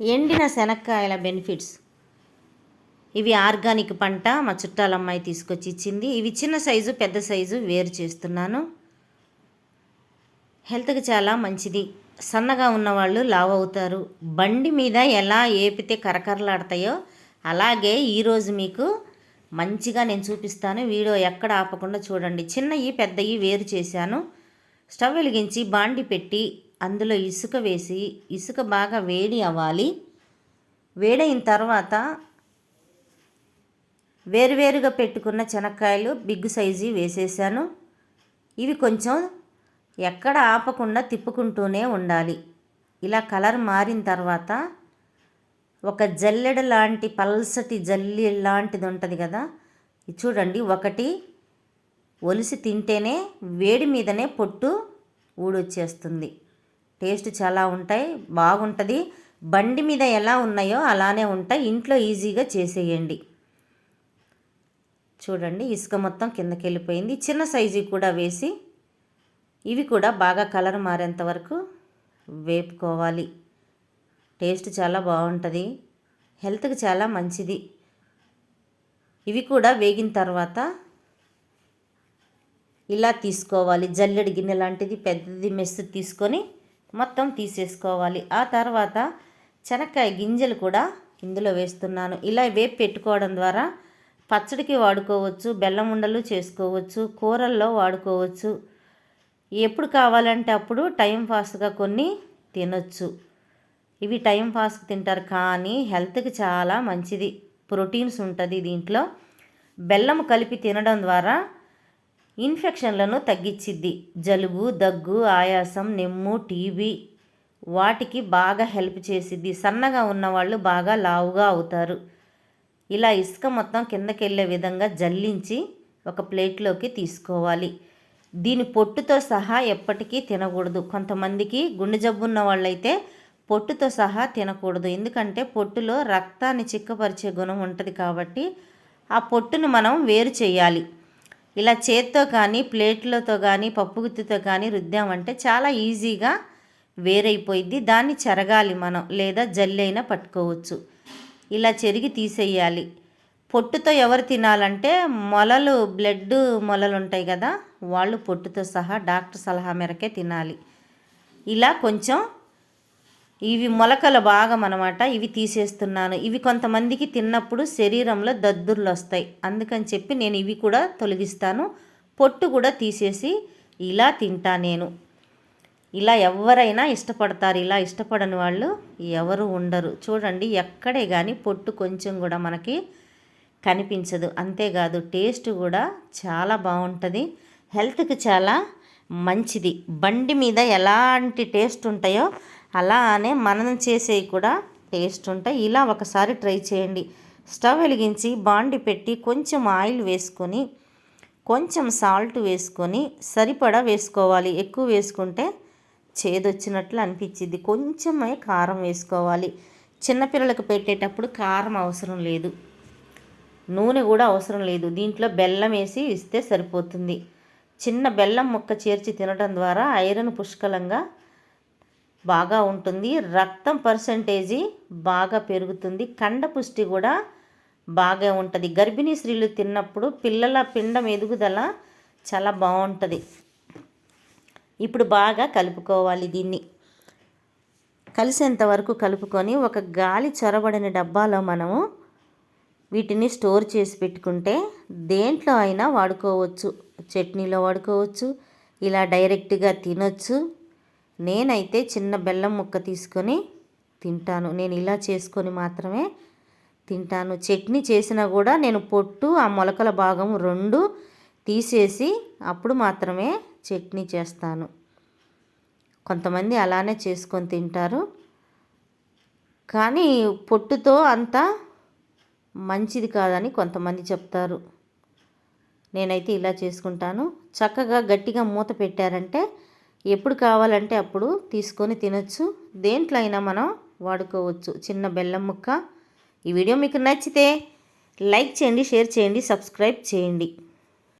ఎండిన శనక్కాయల బెనిఫిట్స్. ఇవి ఆర్గానిక్ పంట మా చుట్టాల అమ్మాయి తీసుకొచ్చి ఇచ్చింది. ఇవి చిన్న సైజు పెద్ద సైజు వేరు చేస్తున్నాను. హెల్త్కి చాలా మంచిది. సన్నగా ఉన్నవాళ్ళు లావ్ అవుతారు. బండి మీద ఎలా ఏపితే కరకరలాడతాయో అలాగే ఈరోజు మీకు మంచిగా నేను చూపిస్తాను. వీడియో ఎక్కడ ఆపకుండా చూడండి. చిన్నవి పెద్దవి వేరు చేశాను. స్టవ్ వెలిగించి బాండి పెట్టి అందులో ఇసుక వేసి ఇసుక బాగా వేడి అవ్వాలి. వేడైన తర్వాత వేరువేరుగా పెట్టుకున్న చెనక్కాయలు బిగ్ సైజు వేసేసాను. ఇవి కొంచెం ఎక్కడ ఆపకుండా తిప్పుకుంటూనే ఉండాలి. ఇలా కలర్ మారిన తర్వాత ఒక జల్లెడ లాంటి పల్సటి జల్లి లాంటిది ఉంటుంది కదా చూడండి. ఒకటి ఒలిసి తింటేనే వేడి మీదనే పొట్టు ఊడొచ్చేస్తుంది. టేస్ట్ చాలా ఉంటాయి బాగుంటుంది. బండి మీద ఎలా ఉన్నాయో అలానే ఉంటాయి. ఇంట్లో ఈజీగా చేసేయండి. చూడండి ఇసుక మొత్తం కిందకి వెళ్ళిపోయింది చిన్న సైజు కూడా వేసి ఇవి కూడా బాగా కలర్ మారేంత వరకు వేపుకోవాలి. టేస్ట్ చాలా బాగుంటుంది. హెల్త్కి చాలా మంచిది. ఇవి కూడా వేగిన తర్వాత ఇలా తీసుకోవాలి. జల్లెడి గిన్నె లాంటిది పెద్దది మెస్సు తీసుకొని మొత్తం తీసేసుకోవాలి. ఆ తర్వాత శనక్కాయ గింజలు కూడా ఇందులో వేస్తున్నాను. ఇలా వేపు పెట్టుకోవడం ద్వారా పచ్చడికి వాడుకోవచ్చు బెల్లం ఉండలు చేసుకోవచ్చు కూరల్లో వాడుకోవచ్చు. ఎప్పుడు కావాలంటే అప్పుడు టైం ఫాస్ట్గా కొన్ని తినొచ్చు. ఇవి టైం ఫాస్ట్ తింటారు కానీ హెల్త్కి చాలా మంచిది. ప్రోటీన్స్ ఉంటుంది దీంట్లో. బెల్లం కలిపి తినడం ద్వారా ఇన్ఫెక్షన్లను తగ్గించిద్ది జలుబు దగ్గు ఆయాసం నెమ్ము టీబీ వాటికి బాగా హెల్ప్ చేసిద్ది. సన్నగా ఉన్నవాళ్ళు బాగా లావుగా అవుతారు. ఇలా ఇసుక మొత్తం కిందకి వెళ్ళే విధంగా జల్లించి ఒక ప్లేట్లోకి తీసుకోవాలి. దీని పొట్టుతో సహా ఎప్పటికీ తినకూడదు. కొంతమందికి గుండె జబ్బు ఉన్న వాళ్ళైతే పొట్టుతో సహా తినకూడదు. ఎందుకంటే పొట్టులో రక్తాన్ని చిక్కపరిచే గుణం ఉంటుంది కాబట్టి ఆ పొట్టును మనం వేరు చేయాలి. ఇలా చేత్తో కానీ ప్లేట్లతో కానీ పప్పు గుత్తితో కానీ రుద్దామంటే చాలా ఈజీగా వేరైపోయింది దాన్ని చెరగాలి మనం లేదా జల్లైనా పట్టుకోవచ్చు. ఇలా చెరిగి తీసేయాలి. పొట్టుతో ఎవరు తినాలంటే మొలలు బ్లడ్ మొలలు ఉంటాయి కదా వాళ్ళు పొట్టుతో సహా డాక్టర్ సలహా మేరకే తినాలి. ఇలా కొంచెం ఇవి మొలకల భాగం అనమాట ఇవి తీసేస్తున్నాను. ఇవి కొంతమందికి తిన్నప్పుడు శరీరంలో దద్దుర్లు వస్తాయి. అందుకని చెప్పి నేను ఇవి కూడా తొలగిస్తాను. పొట్టు కూడా తీసేసి ఇలా తింటా నేను. ఇలా ఎవరైనా ఇష్టపడతారు. ఇలా ఇష్టపడని వాళ్ళు ఎవరు ఉండరు. చూడండి ఎక్కడే కానీ పొట్టు కొంచెం కూడా మనకి కనిపించదు. అంతేకాదు టేస్ట్ కూడా చాలా బాగుంటుంది. హెల్త్కి చాలా మంచిది. బండి మీద ఎలాంటి టేస్ట్ ఉంటాయో అలానే మనం చేసేవి కూడా టేస్ట్ ఉంటాయి ఇలా ఒకసారి ట్రై చేయండి. స్టవ్ వెలిగించి బాండి పెట్టి కొంచెం ఆయిల్ వేసుకొని కొంచెం సాల్ట్ వేసుకొని సరిపడా వేసుకోవాలి. ఎక్కువ వేసుకుంటే చేదొచ్చినట్లు అనిపించింది కొంచెమే కారం వేసుకోవాలి. చిన్నపిల్లలకు పెట్టేటప్పుడు కారం అవసరం లేదు. నూనె కూడా అవసరం లేదు. దీంట్లో బెల్లం వేసి ఇస్తే సరిపోతుంది. చిన్న బెల్లం ముక్క చేర్చి తినడం ద్వారా ఐరన్ పుష్కలంగా బాగా ఉంటుంది. రక్తం పర్సంటేజీ బాగా పెరుగుతుంది. కండ పుష్టి కూడా బాగా ఉంటుంది. గర్భిణీ స్త్రీలు తిన్నప్పుడు పిల్లల పిండం ఎదుగుదల చాలా బాగుంటుంది. ఇప్పుడు బాగా కలుపుకోవాలి దీన్ని. కలిసేంత వరకు కలుపుకొని ఒక గాలి చొరబడిన డబ్బాలో మనము వీటిని స్టోర్ చేసి పెట్టుకుంటే దేంట్లో అయినా వాడుకోవచ్చు. చట్నీలో వాడుకోవచ్చు. ఇలా డైరెక్ట్గా తినొచ్చు. నేనైతే చిన్న బెల్లం ముక్క తీసుకొని తింటాను. నేను ఇలా చేసుకొని మాత్రమే తింటాను. చట్నీ చేసినా కూడా నేను పొట్టు ఆ మొలకల భాగం రెండు తీసేసి అప్పుడు మాత్రమే చట్నీ చేస్తాను. కొంతమంది అలానే చేసుకొని తింటారు. కానీ పొట్టుతో అంత మంచిది కాదని కొంతమంది చెప్తారు. నేనైతే ఇలా చేసుకుంటాను. చక్కగా గట్టిగా మూత పెట్టారంటే ఎప్పుడు కావాలంటే అప్పుడు తీసుకొని తినొచ్చు. దేంట్లో అయినా మనం వాడుకోవచ్చు. చిన్న బెల్లం ముక్క. ఈ వీడియో మీకు నచ్చితే లైక్ చేయండి షేర్ చేయండి సబ్స్క్రైబ్ చేయండి.